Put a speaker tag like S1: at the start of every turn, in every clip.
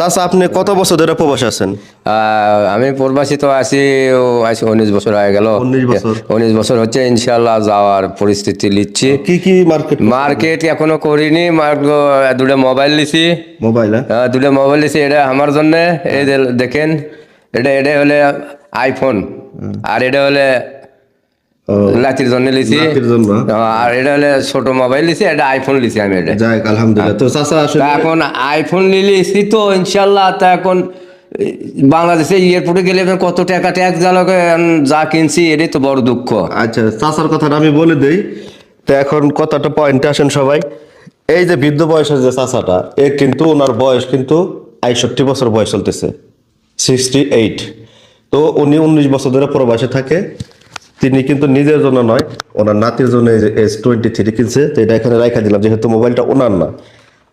S1: চাচা আপনি কত বছর ধরে প্রবাসে আছেন?
S2: আমি প্রবাসী তো আছি আছি উনিশ বছর হয়ে গেল।
S1: 19 বছর।
S2: উনিশ বছর হচ্ছে ইনশাল্লাহ যাওয়ার পরিস্থিতি নিচ্ছি।
S1: কি কি মার্কেট
S2: মার্কেট এখনও করিনি দুটো মোবাইল নিছি।
S1: মোবাইল হ্যাঁ?
S2: দুটো মোবাইল নিছি এটা আমার জন্য। এই দেখেন এটা এটা হলে আইফোন আর এটা হলে
S1: ও,
S2: লাচির জন্য লিছি।
S1: জন্য।
S2: আর এটা হলে ছোট মোবাইল লিছি এটা আইফোন লিছি আমি এটা।
S1: যাই আলহামদুলিল্লাহ। তো চাচা আসলে
S2: এখন আইফোন নিলেছি তো ইনশাল্লাহ তা এখন বাংলাদেশে এয়ারপোর্টে গেলে কত টাকা ট্যাক্স জ্বালাকে যা কিনছি এটাই তো বড় দুঃখ।
S1: আচ্ছা চাচার কথাটা আমি বলে দেই। তো এখন কতটা পয়েন্টে আসেন সবাই। এই যে বৃদ্ধ বয়সের যে চাচাটা এ কিন্তু ওনার বয়স কিন্তু আটষট্টি বছর বয়স চলতেছে সিক্সটি এইট তো উনি উনিশ বছর ধরে প্রবাসে থাকে। তিনি কিন্তু নিজের জন্য নয়, ওনার নাতির জন্য এস টোয়েন্টি থ্রি কিনছে, তো এটা এখানে রাখা দিলাম, যেহেতু মোবাইলটা ওনার না।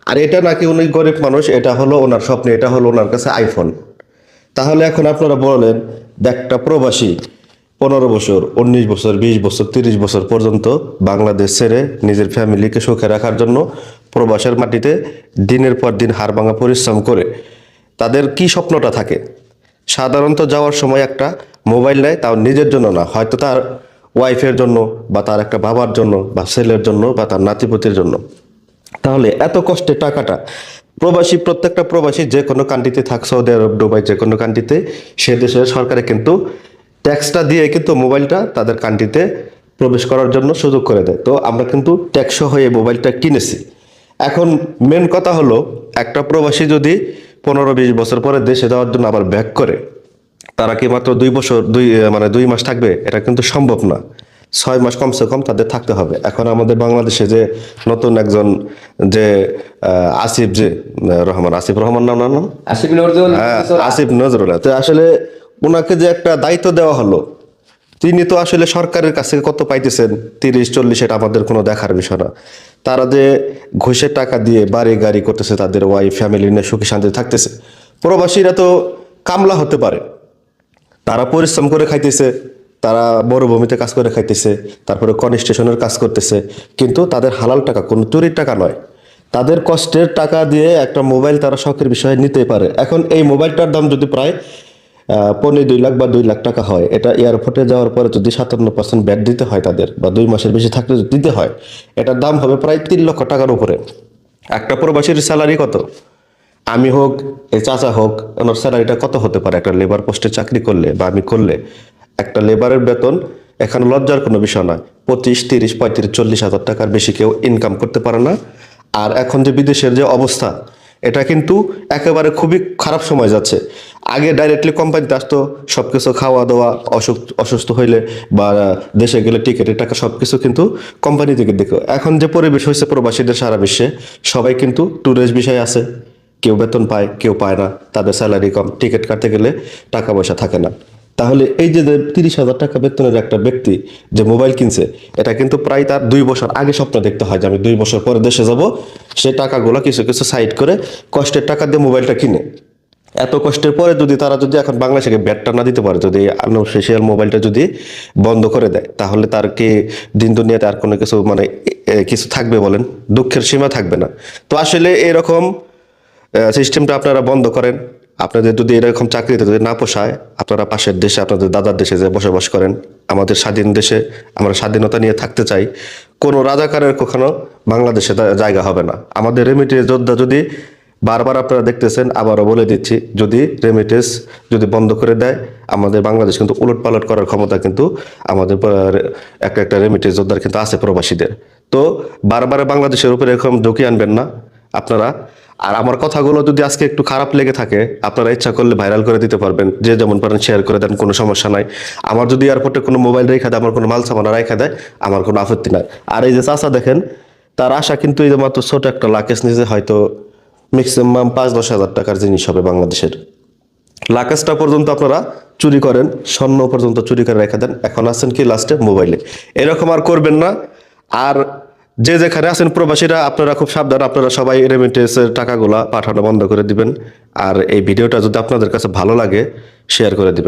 S1: আর এটা নাকি উনি গরিব মানুষ, এটা হলো ওনার স্বপ্ন, এটা হলো ওনার কাছে আইফোন তাহলে এখন আপনারা বলেন একটা প্রবাসী, পনেরো বছর, উনিশ বছর, বিশ বছর, তিরিশ বছর পর্যন্ত বাংলাদেশ ছেড়ে নিজের ফ্যামিলিকে সুখে রাখার জন্য প্রবাসের মাটিতে দিনের পর দিন হাড় ভাঙা পরিশ্রম করে, তাদের কি স্বপ্নটা থাকে? সাধারণত যাওয়ার সময় একটা মোবাইল নেয়, তাও নিজের জন্য না। হয়তো তার ওয়াইফের জন্য বা তার একটা বাবার জন্য বা ছেলের জন্য বা তার নাতিপতির জন্য। তাহলে এত কষ্টের টাকাটা প্রবাসী, প্রত্যেকটা প্রবাসী যে কোনো কান্ট্রিতে থাক সৌদি আরব দুবাই যে কোনো কান্ট্রিতে সে দেশের সরকারে কিন্তু ট্যাক্সটা দিয়ে কিন্তু মোবাইলটা তাদের কান্ট্রিতে প্রবেশ করার জন্য সুযোগ করে দেয়। তো আমরা কিন্তু ট্যাক্স হয়ে মোবাইলটা কিনেছি। এখন মেন কথা হলো, একটা প্রবাসী যদি পনেরো বিশ বছর পরে দেশে যাওয়ার জন্য আবার ব্যাক করে তারা কি মাত্র দুই বছর দুই মানে দুই মাস থাকবে? এটা কিন্তু সম্ভব না। ছয় মাস কমসে কম তাদের থাকতে হবে। এখন আমাদের বাংলাদেশে যে নতুন একজন যে আসিফ যে রহমান আসিফ রহমান নাম নাম
S2: আসিফ নজরুল
S1: হ্যাঁ আসিফ নজরুল্লাহ তো আসলে ওনাকে যে একটা দায়িত্ব দেওয়া হলো তিনি তো আসলে সরকারের কাছে কত পাইতেছেন? তিরিশ চল্লিশ এটা আমাদের কোনো দেখার বিষয় না। তারা যে ঘুষের টাকা দিয়ে বাড়ি গাড়ি করতেছে তাদের ওয়াইফ ফ্যামিলি নিয়ে সুখী শান্তি থাকতেছে। প্রবাসীরা তো কামলা হতে পারে। তারা পরিশ্রম করে খাইতেছে, তারা মরুভূমিতে কাজ করে খাইতেছে, তারপরে কনস্টেশনের কাজ করতেছে, কিন্তু তাদের হালাল টাকা কোনো চুরির টাকা নয়। তাদের কষ্টের টাকা দিয়ে একটা মোবাইল তারা শখের বিষয়ে নিতে পারে। এখন এই মোবাইলটার দাম যদি প্রায় পনেরো দুই লাখ বা দুই লাখ টাকা হয়, এটা এয়ারপোর্টে যাওয়ার পরে যদি সাতান্ন পার্সেন্ট ব্যাট দিতে হয় তাদের, বা দুই মাসের বেশি থাকলে দিতে হয়, এটার দাম হবে প্রায় তিন লক্ষ টাকার উপরে। একটা প্রবাসীর স্যালারি কত? আমি হোক এই চাচা হোক, ওনার স্যালারিটা কত হতে পারে? একটা লেবার পোস্টে চাকরি করলে বা আমি করলে, একটা লেবারের বেতন এখানে লজ্জার কোনো বিষয় নয়। পঁচিশ, তিরিশ, পঁয়ত্রিশ, চল্লিশ হাজার টাকার বেশি কেউ ইনকাম করতে পারে না। আর এখন যে বিদেশের যে অবস্থা, এটা কিন্তু একেবারে খুবই খারাপ সময় যাচ্ছে। আগে ডাইরেক্টলি কোম্পানিতে আসতো সব কিছু খাওয়া দাওয়া, অসুখ, অসুস্থ হইলে বা দেশে গেলে টিকিটের টাকা সব কিছু কিন্তু কোম্পানি থেকে দেখো। এখন যে পরিবেশ হয়েছে প্রবাসীদের সারা বিশ্বে, সবাই কিন্তু ট্যুরিস্ট বিষয় আছে। কেউ বেতন পায়, কেউ পায় না, তাদের স্যালারি কম টিকিট কাটতে গেলে টাকা পয়সা থাকে না। তাহলে এই যে তিরিশ হাজার টাকা বেতনের একটা ব্যক্তি যে মোবাইল কিনছে, এটা কিন্তু প্রায় তার দুই বছর আগে স্বপ্ন দেখতে হয় যে আমি দুই বছর পরে দেশে যাব, সে টাকাগুলো কিছু কিছু সাইড করে কষ্টের টাকা দিয়ে মোবাইলটা কিনে। এত কষ্টের পরে যদি তারা যদি এখন বাংলাদেশে ব্যাটটা না দিতে পারে, যদি আনঅফিসিয়াল মোবাইলটা যদি বন্ধ করে দেয়, তাহলে তার কি দিন দুনিয়াতে আর কোনো কিছু মানে কিছু থাকবে বলেন? দুঃখের সীমা থাকবে না। তো আসলে এরকম সিস্টেমটা আপনারা বন্ধ করেন। আপনাদের যদি এরকম চাকরিতে যদি না পোষায়, আপনারা পাশের দেশে, আপনাদের দাদার দেশে যে বসবাস করেন, আমাদের স্বাধীন দেশে আমরা স্বাধীনতা নিয়ে থাকতে চাই, কোনো রাজাকারের কখনো বাংলাদেশে জায়গা হবে না। আমাদের রেমিটেন্স যোদ্ধা যদি বারবার আপনারা দেখতেছেন, আবারও বলে দিচ্ছি, যদি রেমিটেন্স যদি বন্ধ করে দেয়, আমাদের বাংলাদেশ কিন্তু উলট পালট করার ক্ষমতা কিন্তু আমাদের একটা একটা রেমিটেন্স যোদ্ধার কিন্তু আছে প্রবাসীদের। তো বারবার বাংলাদেশের উপরে এরকম ঝুঁকি আনবেন না। আপনারা। আর আমার কথাগুলো যদি আজকে একটু খারাপ লেগে থাকে, আপনারা ইচ্ছা করলে ভাইরাল করে দিতে পারবেন। যে যেমন পারেন শেয়ার করে দেন, কোনো সমস্যা নাই। আমার যদি এয়ারপোর্টে কোনো মোবাইল রেখে দেয়, আমার কোনো মাল সামানা রেখে দেয়, আমার কোনো আপত্তি নাই। আর এই যে চাষা দেখেন, তার আশা কিন্তু এই যে মাত্র ছোট একটা লাকেশ নিজে হয়তো ম্যাক্সিমাম পাঁচ দশ হাজার টাকার জিনিস হবে বাংলাদেশের। লাকেশটা পর্যন্ত আপনারা চুরি করেন, স্বর্ণ পর্যন্ত চুরি করে রেখে দেন। এখন আছেন কি লাস্টে মোবাইলে এরকম আর করবেন না। আর যে যেখানে আছেন প্রবাসীরা, আপনারা খুব সাবধান, আপনারা সবাই রেমিটেন্সের টাকাগুলা পাঠানো বন্ধ করে দিবেন। আর এই ভিডিওটা যদি আপনাদের কাছে ভালো লাগে শেয়ার করে দিবেন।